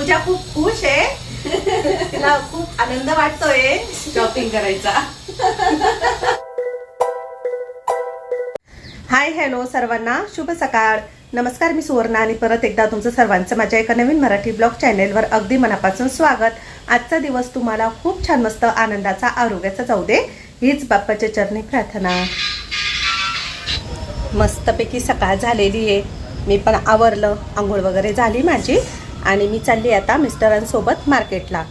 पूजा खूप खुश आहे. तिला खूप आनंद वाटतोय शॉपिंग करायचा. हाय हॅलो सर्वांना. शुभ सकाळ. नमस्कार मी सुवर्णा आणि परत एकदा तुमचं सर्वांचं माझ्या एका नवीन मराठी ब्लॉग चॅनेलवर अगदी मनापासून स्वागत. आजचा दिवस तुम्हाला खूप छान मस्त आनंदाचा आरोग्याचा जाऊ दे हीच बाप्पाच्या चरणी प्रार्थना. मस्तपैकी सकाळ झालेली आहे. मी पण आवरलं आंघोळ वगैरे झाली माझी. आणि मी चालली आता मिस्टरांसोबत मार्केटला.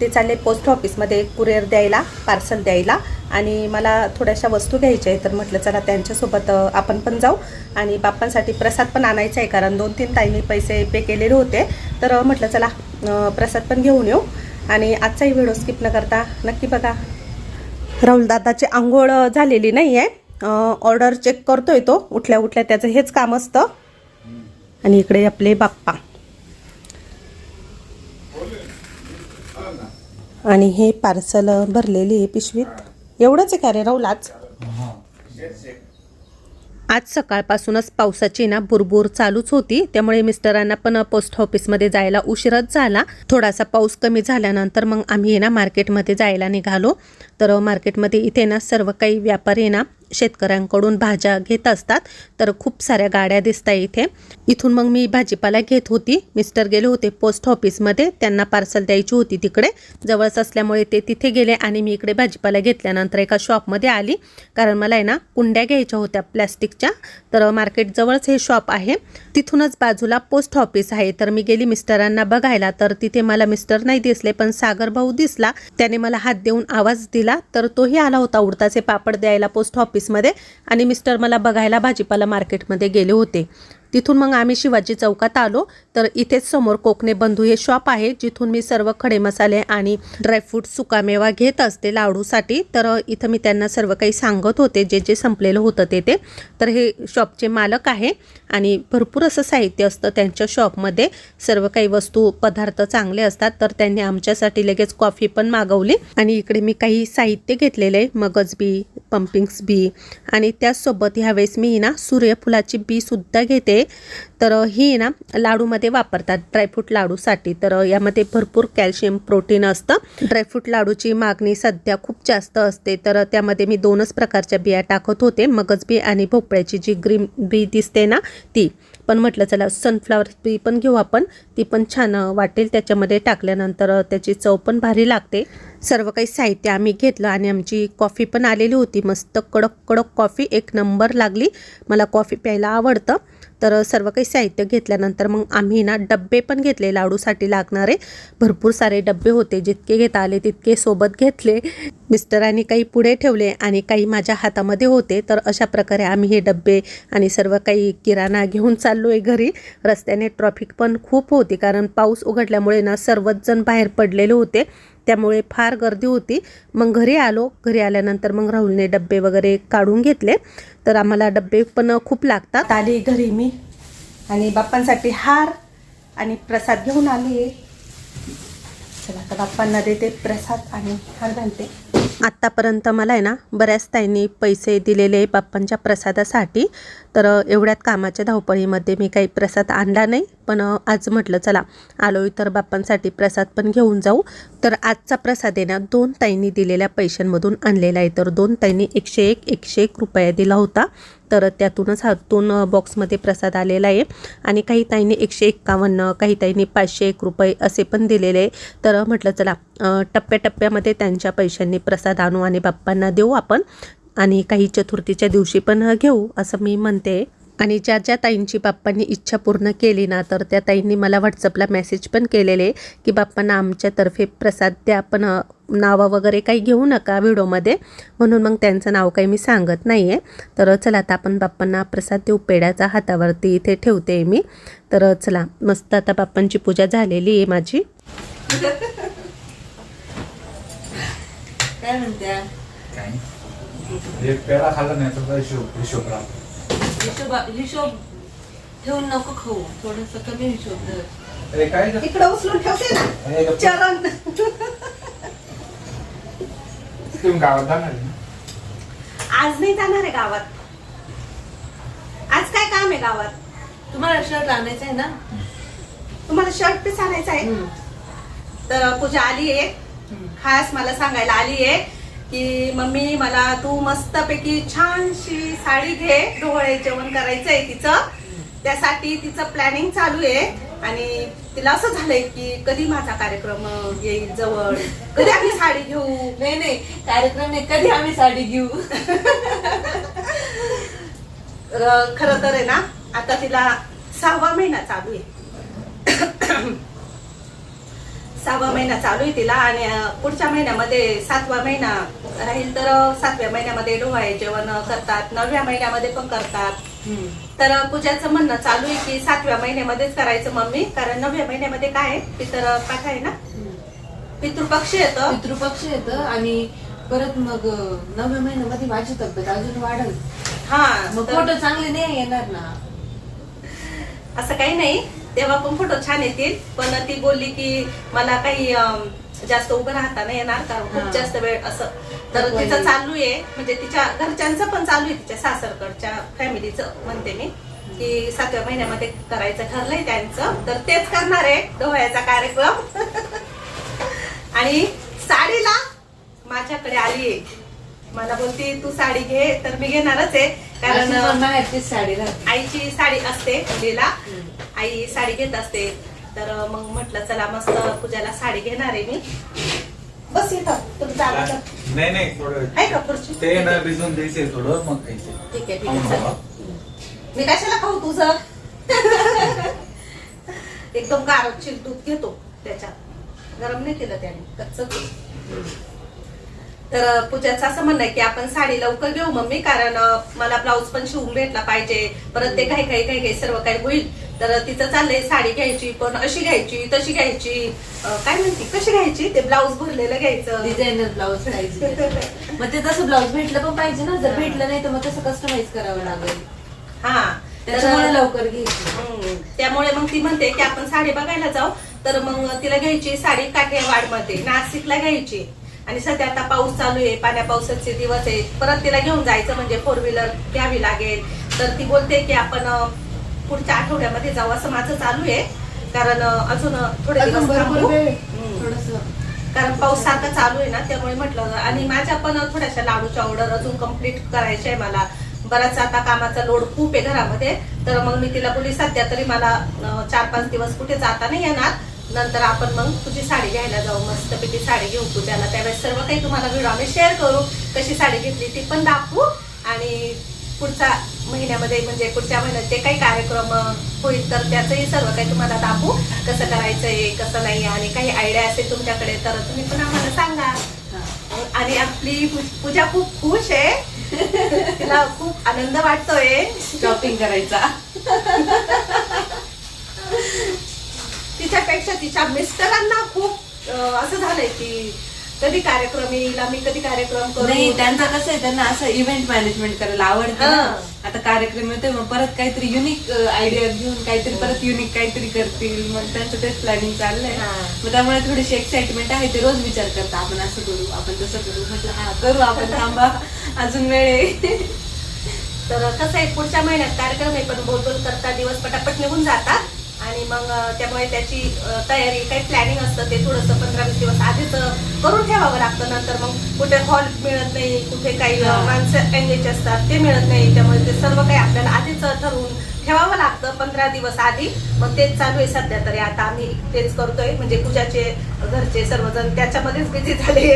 ते चालले पोस्ट ऑफिसमध्ये कुरिअर द्यायला पार्सल द्यायला आणि मला थोड्याशा वस्तू घ्यायच्या आहेत. तर म्हटलं चला त्यांच्यासोबत आपण पण जाऊ आणि बाप्पांसाठी प्रसाद पण आणायचा आहे कारण दोन तीन ताईंनी पैसे पे केलेले होते. तर म्हटलं चला प्रसाद पण घेऊन येऊ आणि आजचाही व्हिडिओ स्किप न करता नक्की बघा. राहुलदादाची आंघोळ झालेली नाही आहे ऑर्डर चेक करतोय तो. उठल्या उठल्या त्याचं हेच काम असतं. आणि इकडे आपले बाप्पा. आणि हे पार्सल भरलेली आहे पिशवीत. एवढंच आहे का रे राहुल आज? आज सकाळपासूनच पावसाची ना बुरबुर चालूच होती. त्यामुळे मिस्टरांना पण पोस्ट ऑफिसमध्ये जायला उशीरच झाला. थोडासा पाऊस कमी झाल्यानंतर मग आम्ही ना मार्केटमध्ये जायला निघालो. तर मार्केटमध्ये इथे ना सर्व काही व्यापारी ना शेतकऱ्यांकडून भाज्या घेत असतात. तर खूप साऱ्या गाड्या दिसत आहे इथे. इथून मग मी भाजीपाला घेत होती. मिस्टर गेले होते पोस्ट ऑफिसमध्ये. त्यांना पार्सल द्यायची होती तिकडे. जवळच असल्यामुळे ते तिथे गेले आणि मी इकडे भाजीपाला घेतल्यानंतर एका शॉपमध्ये आली. कारण मला आहे ना कुंड्या घ्यायच्या होत्या प्लॅस्टिकच्या. तर मार्केट जवळच हे शॉप आहे. तिथूनच बाजूला पोस्ट ऑफिस आहे. तर मी गेली मिस्टरांना बघायला. तर तिथे मला मिस्टर नाही दिसले पण सागर भाऊ दिसला. त्याने मला हात देऊन आवाज दिला. तर तोही आला होता उडताचे पापड द्यायला पोस्ट ऑफिस ऑफिसमध्ये आणि मिस्टर मला बघायला भाजीपाला मार्केटमध्ये गेले होते. तिथून मग आम्ही शिवाजी चौकात आलो. तर इथेच समोर कोकणे बंधू हे शॉप आहे जिथून मी सर्व खडे मसाले आणि ड्रायफ्रूट सुकामेवा घेत असते लाडूसाठी. तर इथं मी त्यांना सर्व काही सांगत होते जे जे संपलेलं होतं ते ते. तर हे शॉपचे मालक आहे आणि भरपूर असं साहित्य असतं त्यांच्या शॉपमध्ये सर्व काही वस्तू पदार्थ चांगले असतात. तर त्यांनी आमच्यासाठी लगेच कॉफी पण मागवली आणि इकडे मी काही साहित्य घेतलेले आहे मगज बी पंपिंग्स बी. आणि त्याचसोबत ह्यावेळेस मी ना सूर्यफुलाची बी सुद्धा घेते. तर ही ना लाडूमध्ये वापरतात ड्रायफ्रूट लाडूसाठी. तर यामध्ये भरपूर कॅल्शियम प्रोटीन असतं. ड्रायफ्रूट लाडूची मागणी सध्या खूप जास्त असते. तर त्यामध्ये मी दोनच प्रकारच्या बिया टाकत होते. मगज बी आणि भोपळ्याची जी ग्रीन बी दिसते ना ती. पण म्हटलं चला सनफ्लावर बी पण घेऊ आपण. ती पण छान वाटेल. त्याच्यामध्ये टाकल्यानंतर त्याची चव पण भारी लागते. सर्व काही साहित्य आम्ही घेतलं आणि आमची कॉफी पण आलेली होती. मस्त कडक कडक कॉफी एक नंबर लागली. मला कॉफी प्यायला आवडतं. तर सर्व काही साहित्य घेतल्यानंतर मग आम्ही ना डब्बे पण घेतले लाडूसाठी लागणारे. भरपूर सारे डब्बे होते जितके घेता आले तितके सोबत घेतले. मिस्टरांनी काही पुढे ठेवले आणि काही माझ्या हातामध्ये होते. तर अशा प्रकारे आम्ही हे डब्बे आणि सर्व काही किराणा घेऊन चाललो आहे घरी. रस्त्याने ट्रॉफिक पण खूप होती कारण पाऊस उघडल्यामुळे ना सर्वच जण बाहेर पडलेले होते. त्यामुळे फार गर्दी होती. मग घरी आलो. घरी आल्यानंतर मग राहुलने डब्बे वगैरे काढून घेतले. तर आम्हाला डब्बे पण खूप लागतात. आली घरी मी आणि बाप्पांसाठी हार आणि प्रसाद घेऊन आली. चला आता बाप्पांना देते प्रसाद आणि हार घालते. आत्तापर्यंत मला आहे ना बऱ्याच ताईंनी पैसे दिलेले आहे बाप्पांच्या प्रसादासाठी. तर एवढ्यात कामाच्या धावपळीमध्ये मी काही प्रसाद आणला नाही पण आज म्हटलं चला आलोय तर बाप्पांसाठी प्रसाद पण घेऊन जाऊ. तर आजचा प्रसाद आहे ना दोन ताईंनी दिलेल्या पैशांमधून आणलेला आहे. तर दोन ताईंनी एकशे एक एकशे एक रुपया दिला होता. तर त्यातूनच हा दोन बॉक्समध्ये प्रसाद आलेला आहे. आणि काही ताईने एकशे एक्कावन्न काही ताईने पाचशे एक रुपये असे पण दिलेले आहे. तर म्हटलं चला टप्प्याटप्प्यामध्ये त्यांच्या पैशांनी प्रसाद आणू आणि बाप्पांना देऊ आपण. आणि काही चतुर्थीच्या दिवशी पण घेऊ असं मी म्हणते. आणि ज्या ज्या ताईंची बाप्पांनी इच्छा पूर्ण केली ना तर त्या ताईंनी मला व्हॉट्सअपला मेसेज पण केलेले की बाप्पांना आमच्यातर्फे प्रसाद द्या पण नावं वगैरे काही घेऊ नका व्हिडिओमध्ये. म्हणून मग त्यांचं नाव काही मी सांगत नाही आहे तर चला आता आपण बाप्पांना प्रसाद देऊ पेड्याचा हातावरती इथे ठेवते मी. तर चला मस्त आता बाप्पांची पूजा झालेली आहे माझी. काय म्हणत्या? हिशोब हिशोब ठेवून नको खाऊ थोडस कमी हिशोब धर अरे काय ग? इकडं उचलून ठेवते ना गप्प. चरण तुम्ही गावात जाणार आहे ना? आज नाही जाणार आहे गावात आज काय काम आहे गावात तुम्हाला शर्ट आणायचं आहे ना तुम्हाला शर्ट पीस आणायचा आहे हम्म. तर पूजा आली आहे. खास मला सांगायला आली आहे की मम्मी मला तू मस्तपैकी छानशी साडी घे डोळे जेवण करायचंय तिचं. त्यासाठी तिचं प्लॅनिंग चालू आहे. आणि तिला असं झालंय की कधी माझा कार्यक्रम येईल जवळ? कधी आम्ही साडी घेऊ? नाही नाही. कार्यक्रम नाही. कधी आम्ही साडी घेऊ? खरं तर आहे ना आता तिला सहावा महिना चालू आहे. सहावा महिना चालू आहे तिला आणि पुढच्या महिन्यामध्ये सातवा महिना राहील तर सातव्या महिन्यामध्ये डोहाळे जेवण करतात. नवव्या महिन्यामध्ये पण करतात. तर पूजाचं म्हणणं चालू आहे की सातव्या महिन्यामध्येच करायचं मम्मी. कारण नवव्या महिन्यामध्ये काय पितर पाठ आहे ना. पितृपक्ष येतं. पितृपक्ष येतं आणि परत मग नवव्या महिन्यामध्ये माझी तब्येत अजून वाढल. हा मग तर- फोटो चांगले नाही येणार ना? असं काही नाही. तेव्हा पण फोटो छान येतील. पण ती बोलली की मला काही जास्त उभं राहता नाही येणार कारण. खूप जास्त वेळ असं. तर तिचं. चालू आहे. म्हणजे तिच्या घरच्यांचं पण चालू आहे तिच्या सासरकडच्या फॅमिलीचं म्हणते मी. की सातव्या महिन्यामध्ये करायचं ठरलंय त्यांचं. तर तेच करणार आहे डोळ्याचा कार्यक्रम. आणि साडीला माझ्याकडे आली मला बोलती तू साडी घे तर मी घेणारच आहे. कारण बाहेरचीच साडी राहते आईची साडी असते मुलीला. आई साडी घेत असते. तर मग म्हटलं चला मस्त पूजाला साडी घेणार आहे मी. बस इथं. नाही नाही थोडं आहे का खुर्ची? ते ना भिजून द्यायचे थोडं मग खायचे. ठीक आहे ठीक आहे. चला. मी कशाला खाऊ तुझं? एकदम गारचिल दूध घेतो त्याच्यात. गरम नाही केलं त्याने. कच्च दूध तर पूजाचं असं म्हणणं आहे की आपण साडी लवकर घेऊ मम्मी कारण मला ब्लाऊज पण शिवून भेटला पाहिजे. परत ते काही काही काही काही सर्व काही होईल. तर तिचं चाललंय साडी घ्यायची पण अशी घ्यायची तशी घ्यायची. काय म्हणते? कशी घ्यायची? ते ब्लाऊज भरलेलं घ्यायचं. डिझायनर ब्लाऊज पाहिजे. मग ते तसं ब्लाऊज भेटलं पण पाहिजे ना? जर भेटलं नाही तर मग तसं कस्टमाइज करावं लागेल. हा. त्याच्यामुळे लवकर घ्यायची. त्यामुळे मग ती म्हणते की आपण साडी बघायला जाऊ. तर मग तिला घ्यायची साडी काठियावाडमध्ये नाशिकला घ्यायची. आणि सध्या आता पाऊस चालू आहे पाण्या पावसाचे दिवस आहे परत तिला घेऊन जायचं म्हणजे फोर व्हीलर घ्यावी लागेल. तर ती बोलते की आपण पुढच्या आठवड्यामध्ये जाऊ असं माझं चालू आहे. कारण अजून थोडे दिवस कारण पाऊस सारखा चालू आहे ना त्यामुळे म्हटलं आणि माझ्या पण थोड्याशा लाडूच्या ऑर्डर अजून कंप्लीट करायच्या आहे मला. बराच आता कामाचा लोड खूप आहे घरामध्ये. तर मग मी तिला बोलली सध्या तरी मला चार पाच दिवस कुठे जाता नाही येणार. नंतर आपण मग तुझी साडी घ्यायला जाऊ मस्तपैकी साडी घेऊ पूजाला. त्यावेळेस सर्व काही तुम्हाला व्हिडिओ आम्ही शेअर करू कशी साडी घेतली ती पण दाखवू. आणि पुढच्या महिन्यामध्ये म्हणजे पुढच्या महिन्यात जे काही कार्यक्रम होईल तर त्याचंही सर्व काही तुम्हाला दाखवू. कसं करायचंय कसं नाही आणि काही आयडिया असेल तुमच्याकडे तर तुम्ही पण आम्हाला सांगा. आणि आपली पूजा खूप खुश आहे. तिला खूप आनंद वाटतोय. शॉपिंग करायचा. तिच्यापेक्षा तिच्या मिस्टरांना खूप अं, असं झालंय की कधी कार्यक्रम येईल आम्ही कधी कार्यक्रम करू? नाही त्यांचं कसं आहे त्यांना असं इव्हेंट मॅनेजमेंट करायला आवडतं ना. हा. आता कार्यक्रम येतोय मग परत काहीतरी युनिक आयडिया घेऊन काहीतरी परत युनिक काहीतरी करतील. मग त्यांचं तेच प्लॅनिंग चाललंय. हा. मग त्यामुळे थोडीशी एक्साइटमेंट आहे ते रोज विचार करता आपण असं करू आपण तसं करू. म्हटलं हा करू आपण थांबा. अजून वेळ आहे. तर कसं आहे पुढच्या महिन्यात कार्यक्रम आहे पण बोलबोल करता दिवस पटापट निघून जातात. आणि मग त्यामुळे त्याची तयारी काही प्लॅनिंग असतं ते थोडंसं पंधरा वीस दिवस आधीच करून ठेवावं लागतं. नंतर मग कुठे हॉल मिळत नाही कुठे काही. माणसं एंगेज असतात ते मिळत नाही. त्यामुळे ते सर्व काही आपल्याला आधीच ठरवून ठेवावं लागतं. पंधरा दिवस आधी. मग तेच चालू आहे सध्या तरी. आता आम्ही तेच करतोय. म्हणजे पूजाचे घरचे सर्वजण त्याच्यामध्येच बिझी झाले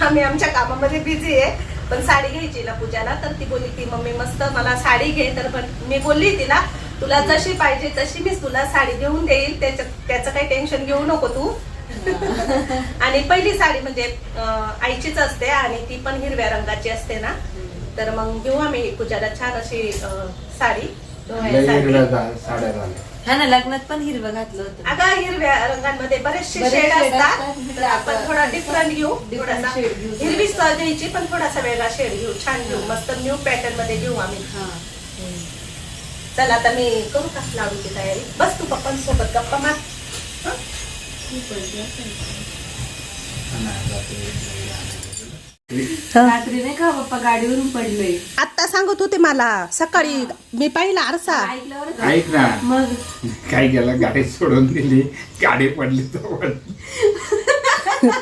आम्ही आमच्या कामामध्ये बिझी आहे. पण साडी घ्यायची पूजाला. तर ती बोलली की मम्मी मस्त मला साडी घे. तर पण मी बोलली तिला तुला जशी पाहिजे तशी मीच तुला साडी घेऊन देईल. त्याचं काही टेन्शन घेऊ नको तू. आणि पहिली साडी म्हणजे आईचीच असते आणि ती पण हिरव्या रंगाची असते ना. तर मग घेऊ आम्ही पूजाला छान अशी साडी. हा ना लग्नात पण हिरवं घातलं होतं. अगं हिरव्या रंगांमध्ये बरेचसे बरेच शेड असतात. तर आपण थोडा डिफरंट घेऊ. थोडासा shade घेऊ. हिरवी स्टॉल घ्यायची पण थोडासा वेगळा शेड घेऊ. छान घेऊ. मस्त न्यू पॅटर्नमध्ये घेऊ आम्ही. हा. चला आता मी करू का लाडूची तयारी? बस तू पप्पांसोबत गप्पा मार. हं? रात्री नाही का पप्पा गाडीवरून पडले आता सांगत होते मला सकाळी मी पाहिला आरसा. ऐकल्यावर ऐक ना. मग? काय गेला गाडी सोडून दिली. गाडी पडली तर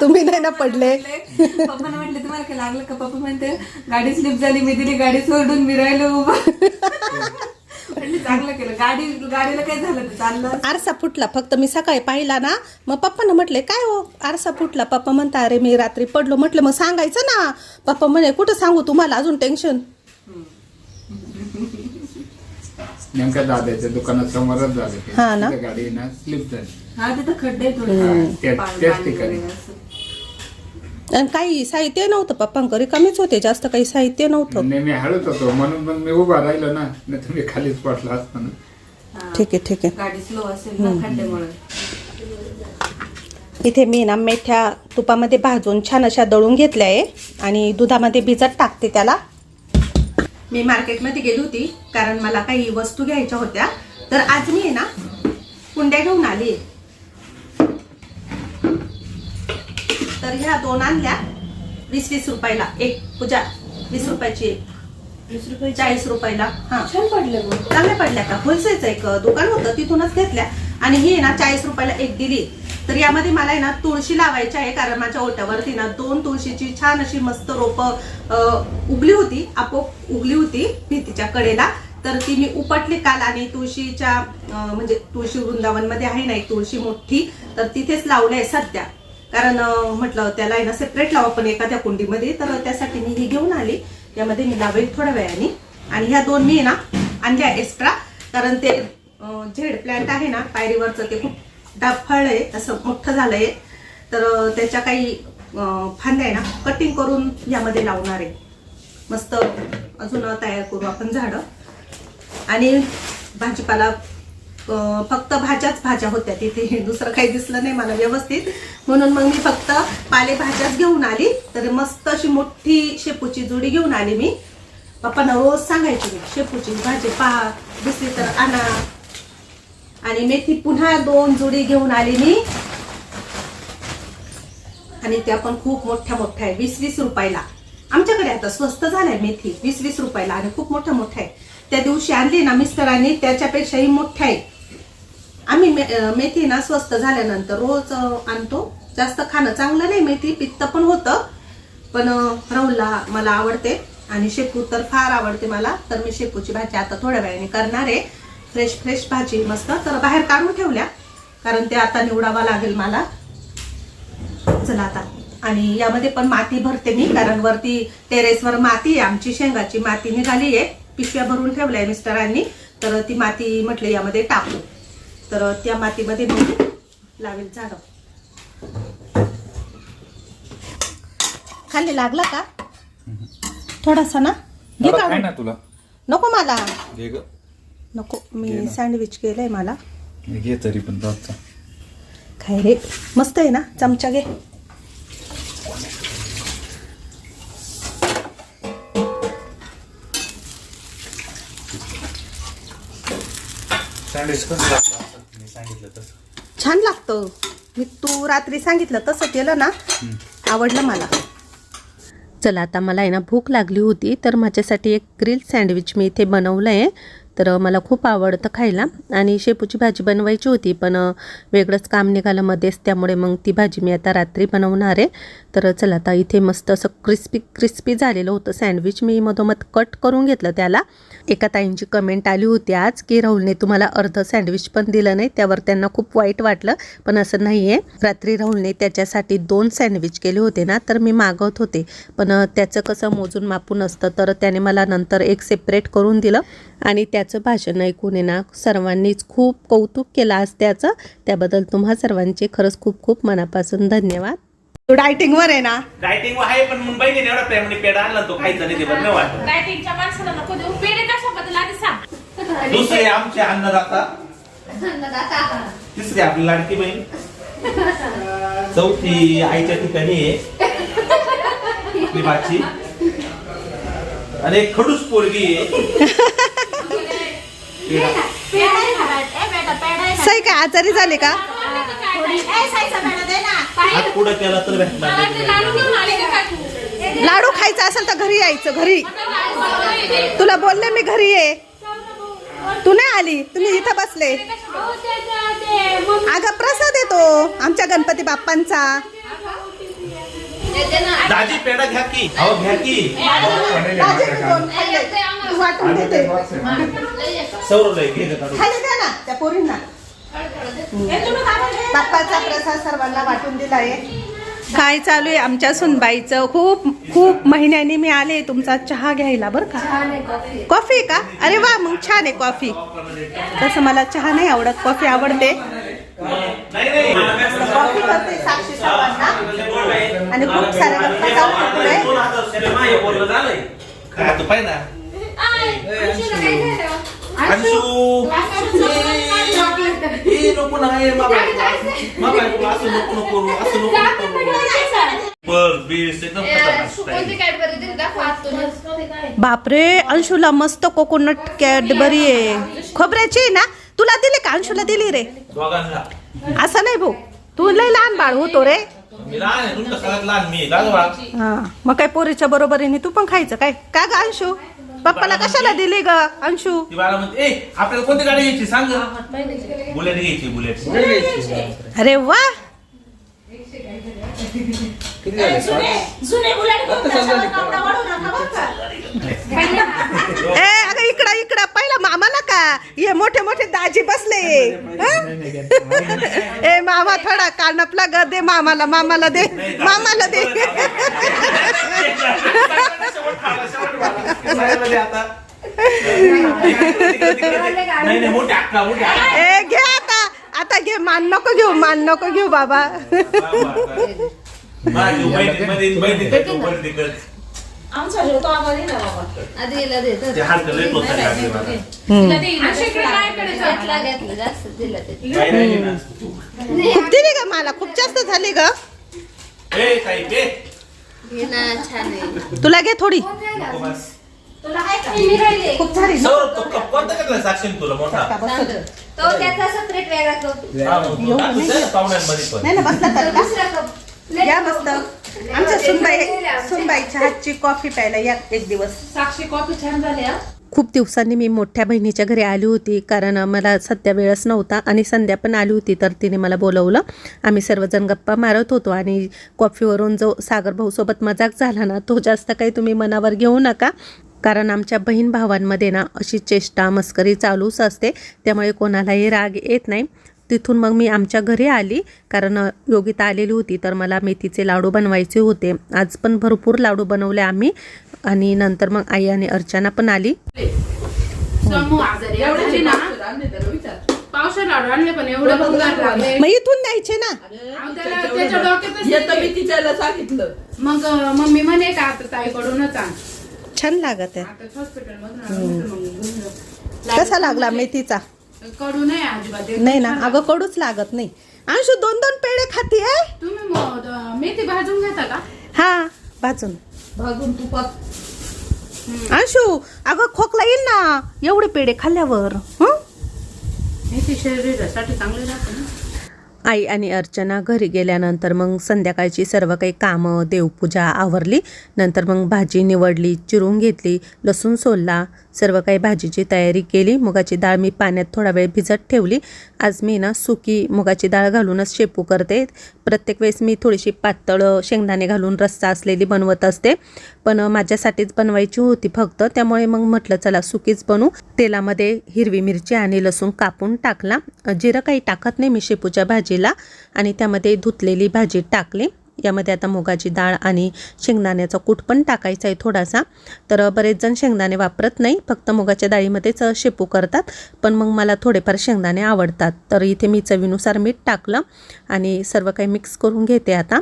तुम्ही नाही ना पडले. पप्पाने म्हटलं तुम्हाला काय लागलं का? पप्पा म्हणते गाडी स्लिप झाली मी दिली गाडी सोडून मी राहिलो. उभं चांगलं केलं. गाडी गाडीला काय झालं तर चाललं? आरसा फुटला. फक्त मी सकाळी पाहिला ना मग पप्पानं म्हटले काय हो आरसा फुटला. पप्पा म्हणता अरे मी रात्री पडलो. म्हटलं मग सांगायचं ना. पप्पा म्हणे कुठं सांगू तुम्हाला? अजून टेन्शन नेमक्या दादाच्या दुकानासमोरच झालं ते. हा ना? गाडी ना स्लिप झाली. हा तिथं खड्डे थोडे. त्या- पाणी- त्याच पाणी ठिकाणी. आणि काही साहित्य नव्हतं पप्पांकडे कमीच होते जास्त काही साहित्य नव्हतं. नाही मी हळत होतो म्हणून मग मी उभा राहिलो ना नाही तुम्ही खालीच पडला असता ना. ठीक आहे ठीक आहे. गाडी स्लो असेल ना खड्ड्यामुळे. इथे मी ना मेथ्या तुपामध्ये भाजून छान अशा दळून घेतल्या आहे आणि दुधामध्ये भिजत टाकते त्याला. मी मार्केटमध्ये गेली होती कारण मला काही वस्तू घ्यायच्या होत्या. तर आज मी आहे ना कुंड्या घेऊन आली तर ह्या दोन आणल्या. वीस वीस रुपयाला. एक पूजा वीस रुपयाची एक. वीस रुपये चाळीस रुपयाला. हा. छान पडलं मग. चांगल्या पडल्या का? होलसेलचं एक दुकान होतं तिथूनच घेतल्या. आणि ही आहे ना चाळीस रुपयाला एक दिली. तर यामध्ये मला आहे ना तुळशी लावायची आहे कारण माझ्या ओट्यावरती ना दोन तुळशीची छान अशी मस्त रोपं उगली होती. आपोआप उगली होती भिंतीच्या कडेला. तर ती मी उपटली काल आणि तुळशीच्या म्हणजे तुळशी वृंदावनमध्ये आहे ना एक तुळशी मोठी. तर तिथेच लावली आहे सध्या. कारण म्हटलं त्याला आहे ना सेपरेट लावा पण एखाद्या कुंडीमध्ये. तर त्यासाठी मी ही घेऊन आली. यामध्ये मी लावेल थोड्या वेळाने. आणि ह्या दोन मी ना आणल्या एक्स्ट्रा कारण ते झेड प्लॅन्ट आहे ना पायरीवरचं ते खूप डाफळ आहे असं मोठं आहे तर त्याच्या काही फांद्या आहे ना कटिंग करून यामध्ये लावणार आहे. मस्त अजून तयार करू आपण झाडं. आणि भाजीपाला फक्त भाज्याच भाज्या होत्या. तिथे दुसरं काही दिसलं नाही मला व्यवस्थित. म्हणून मग मी फक्त पालेभाज्याच घेऊन आली. तर मस्त अशी मोठी शेपूची जुडी घेऊन आली मी. पप्पांना रोज सांगायची मी शेपूची भाजी पहा दिसली तर आणा. आणि मेथी पुन्हा दोन जुडी घेऊन आली मी. आणि त्या पण खूप मोठ्या मोठ्या आहे वीस वीस रुपयाला. आमच्याकडे आता स्वस्त झालाय मेथी वीस वीस रुपयाला आणि खूप मोठ्या मोठ्या आहे. त्या दिवशी आणली ना मिस्टरांनी त्याच्यापेक्षाही मोठ्या आहे. आम्ही मे- मेथी ना स्वस्त झाल्यानंतर रोज आणतो. जास्त खाणं चांगलं नाही मेथी पित्त पण होतं. पण रहुला राहुलला मला आवडते आणि शेपू तर फार आवडते मला. तर मी शेपूची भाजी आता थोड्या वेळाने करणार आहे. फ्रेश फ्रेश भाजी मस्त. तर बाहेर काढून ठेवल्या. कारण ते आता निवडावा लागेल मला. चला आता. आणि यामध्ये पण माती भरते मी कारण वरती टेरेसवर माती आहे. आमची शेंगाची माती निघाली आहे. पिशव्या भरून ठेवल्या मिस्टरांनी. तर ती माती म्हटलं यामध्ये टाकू. तर त्या मातीमध्ये मग लावेल झाड. खाली लागला का? थोडासा ना? घे काढून. ना तुला. नको मला. नको मी. सँडविच केलंय मला. घे तरी पण खाय रे. मस्त आहे ना? चमचा घे. सँडविच कसं लागतं मी सांगितलं तसं छान लागतं. मी तू रात्री सांगितलं तसं केलं ना आवडलं मला. चला आता मला आहे ना भूक लागली होती तर माझ्यासाठी एक ग्रिल सँडविच मी इथे बनवलं आहे तर मला खूप आवडतं खायला. आणि शेपूची भाजी बनवायची होती पण वेगळंच काम निघालं मध्येच त्यामुळे मग ती भाजी मी आता रात्री बनवणार आहे. तर चला आता इथे मस्त असं क्रिस्पी क्रिस्पी झालेलं होतं सँडविच मी मधोमध कट करून घेतलं त्याला. एका ताईंची कमेंट आली होती आज की राहुलने तुम्हाला अर्ध सँडविच पण दिलं नाही त्यावर त्यांना खूप वाईट वाटलं पण असं नाही आहे रात्री राहुलने त्याच्यासाठी दोन सँडविच केले होते ना तर मी मागवत होते. पण त्याचं कसं मोजून मापून असतं तर त्याने मला नंतर एक सेपरेट करून दिलं. आणि त्याचं भाषण ऐकून आहे ना सर्वांनीच खूप कौतुक केलं आज त्याचं. त्याबद्दल तुम्हा सर्वांचे खरंच खूप खूप मनापासून धन्यवाद. तू डायटिंगवर आहे ना? डायटिंग आहे पण मुंबईने एवढा प्रेमाने पेढा आणला तो खायचा नाही बरं नाही वाटत. डायटिंगच्या माणसाला नको देऊ. पेढे कशाबद्दल आधी सांग. दुसरे आमचे अन्नदाता. तिसरी आपली लाडकी बहीण. चौथी आईच्या ठिकाणी आहे. आपली बाची. आणि खडूस पोरगी आहे. सई काय आजारी झाले का? हात पुढं केला तर भेटणार नाही. लाडू खायचा असेल तर घरी यायचं घरी. तुला बोलले मी घरी ये. तू नाही आली? तुम्ही इथं बसले. अगं प्रसाद येतो. आमच्या गणपती बाप्पांचा. दाजी पेढा घ्या की. अहो घ्या की. वाटून देते. सौरव घे गं काढून. खाली द्या ना त्या पोरींना. बाप्पाचा प्रसाद सर्वांना वाटून दिलाय काय चालू आहे आमच्या सुनबाईचं? खूप खूप महिन्यांनी मी आले तुमचा चहा घ्यायला बरं का? कॉफी. का? अरे वा मग छान आहे कॉफी. तसं मला चहा नाही आवडत कॉफी आवडते. नाही नाही कॉफी करते साक्षी सर्वांना. आणि खूप साऱ्या गप्पा चालू पुढे एकदम खतरनाक style. बापरे अंशूला मस्त कोकोनट कॅडबरी आहे. खोबऱ्याची आहे ना? तुला दिली का? अंशूला दिली रे. दोघांना. असं नाही भाऊ. तू लय लहान बाळ होतो रे. मी लहान आहे तुमच्या सगळ्यात लहान मी आहे. का गं बाळा? हा. मग काय पोरीच्या बरोबरीने तू पण खायचं काय? का ग अंशू? पप्पाला कशाला दिली ग अंशू? ती बाळा म्हणते ए आपल्याला कोणती गाडी घ्यायची? सांग गं." बुलेट घ्यायची बुलेट. अरे वा! ए अगं इकडं इकडं. पहिला मामाला का? ये मोठे मोठे दाजी बसले. ए मामा थोडा कानपला ग दे मामाला मामाला दे मामाला दे. ए घे आता. आता घे मान नको घेऊ मान नको घेऊ बाबा. बहिणी कर ते लय लागले मला. तिला ना. राहिली ना. खूप दिली ग मला? खूप जास्त झाली ग. ए ताई बे तुला घे थोडी. नको बस. खूप झाली ना? सौरभ तो कप कोणता घेतला साक्षीने तुला मोठा? का बस तो त्याचा सेपरेट वेगळा कप. हा, मग तू टाकून दे ना पाहुण्यांमध्ये पण. नाही ना बसला तर का दुसरा कप. या मस्त. आमच्या सुनबाई सुनबाईच्या हातची कॉफी प्यायला या एक दिवस. साक्षी कॉफी छान झाली खूप दिवसांनी मी मोठ्या बहिणीच्या घरी आली होती कारण मला सध्या वेळच नव्हता आणि संध्या पण आली होती तर तिने मला बोलवलं. आम्ही सर्वजण गप्पा मारत होतो आणि कॉफीवरून जो सागर भाऊसोबत मजाक झाला ना तो जास्त काही तुम्ही मनावर घेऊ नका. कारण आमच्या बहीण भावांमध्ये ना अशी चेष्टा मस्करी चालूच असते त्यामुळे कोणालाही राग येत नाही. तिथून मग मी आमच्या घरी आली. कारण योगिता आलेली होती तर मला मेथीचे लाडू बनवायचे होते. आज पण भरपूर लाडू बनवले आम्ही. आणि नंतर मग आई आणि अर्चना पण आली. मग इथून द्यायचे ना. अहो, त्याला त्याच्या डोक्यातच येतं नाही. मी तिच्याला सांगितलं. मग मम्मी म्हणे का आता ताईकडूनच छान लागत आहे. बुजलं. कसा लागला मेथीचा? कडू नाही अजिबात. नाही ना अगं कडूच लागत नाही. अंशू दोन दोन पेढे खाती आहे तुम्ही मेथी भाजून घेता का? हा भाजून. भाजून तुपात अंशू अगं खोकला येईल ना? एवढे पेढे खाल्ल्यावर हं? मेथी शरीरासाठी चांगली राहते ना. आई आणि अर्चना घरी गेल्यानंतर मग संध्याकाळची सर्व काही कामं देवपूजा आवरली. नंतर मग भाजी निवडली चिरून घेतली लसूण सोलला सर्व काही भाजीची तयारी केली. मुगाची डाळ मी पाण्यात थोडा वेळ भिजत ठेवली. आज मी ना सुकी मुगाची डाळ घालूनच शेपू करते. प्रत्येक वेळेस मी थोडीशी पातळ शेंगदाणे घालून रस्सा असलेली बनवत असते. पण माझ्यासाठीच बनवायची होती फक्त. त्यामुळे मग म्हटलं चला सुकीच बनवू. तेलामध्ये हिरवी मिरची आणि लसूण कापून टाकला. जिरं काही टाकत नाही मी शेपूच्या भाजी भाजीला आणि त्यामध्ये धुतलेली भाजी टाकली. यामध्ये आता मुगाची डाळ आणि शेंगदाण्याचा कूट पण टाकायचा आहे थोडासा. तर बरेच जण शेंगदाणे वापरत नाही फक्त मुगाच्या डाळीमध्येच शेपू करतात. पण मग मला थोडेफार शेंगदाणे आवडतात. तर इथे मी चवीनुसार मीठ टाकलं आणि सर्व काही मिक्स करून घेते आता.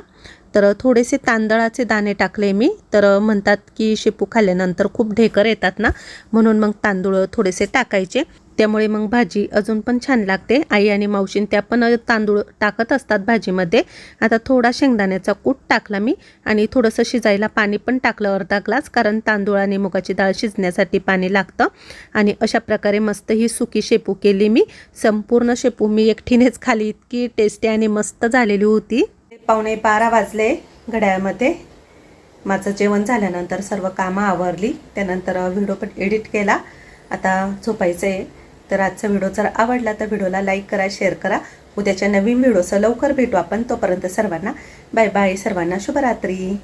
तर थोडेसे तांदळाचे दाणे टाकले मी. तर म्हणतात की शेपू खाल्ल्यानंतर खूप ढेकर येतात ना म्हणून मग तांदूळ थोडेसे टाकायचे. त्यामुळे मग भाजी अजून पण छान लागते. आई आणि मावशीन त्या पण तांदूळ टाकत असतात भाजीमध्ये. आता थोडा शेंगदाण्याचा कूट टाकला मी आणि थोडंसं शिजायला पाणी पण टाकलं अर्धा ग्लास कारण तांदूळ आणि मुगाची डाळ शिजण्यासाठी पाणी लागतं. आणि अशा प्रकारे मस्त ही सुकी शेपू केली मी. संपूर्ण शेपू मी एकटीनेच खाली इतकी टेस्टी आणि मस्त झालेली होती. पावणे बारा वाजले घड्याळमध्ये. माझं जेवण झाल्यानंतर सर्व कामं आवरली. त्यानंतर व्हिडिओ पण एडिट केला. आता झोपायचं आहे तर आजचा व्हिडिओ जर आवडला तर व्हिडिओला लाईक करा शेअर करा. उद्याच्या नवीन व्हिडिओचं लवकर भेटू आपण. तोपर्यंत सर्वांना बाय बाय. सर्वांना शुभरात्री.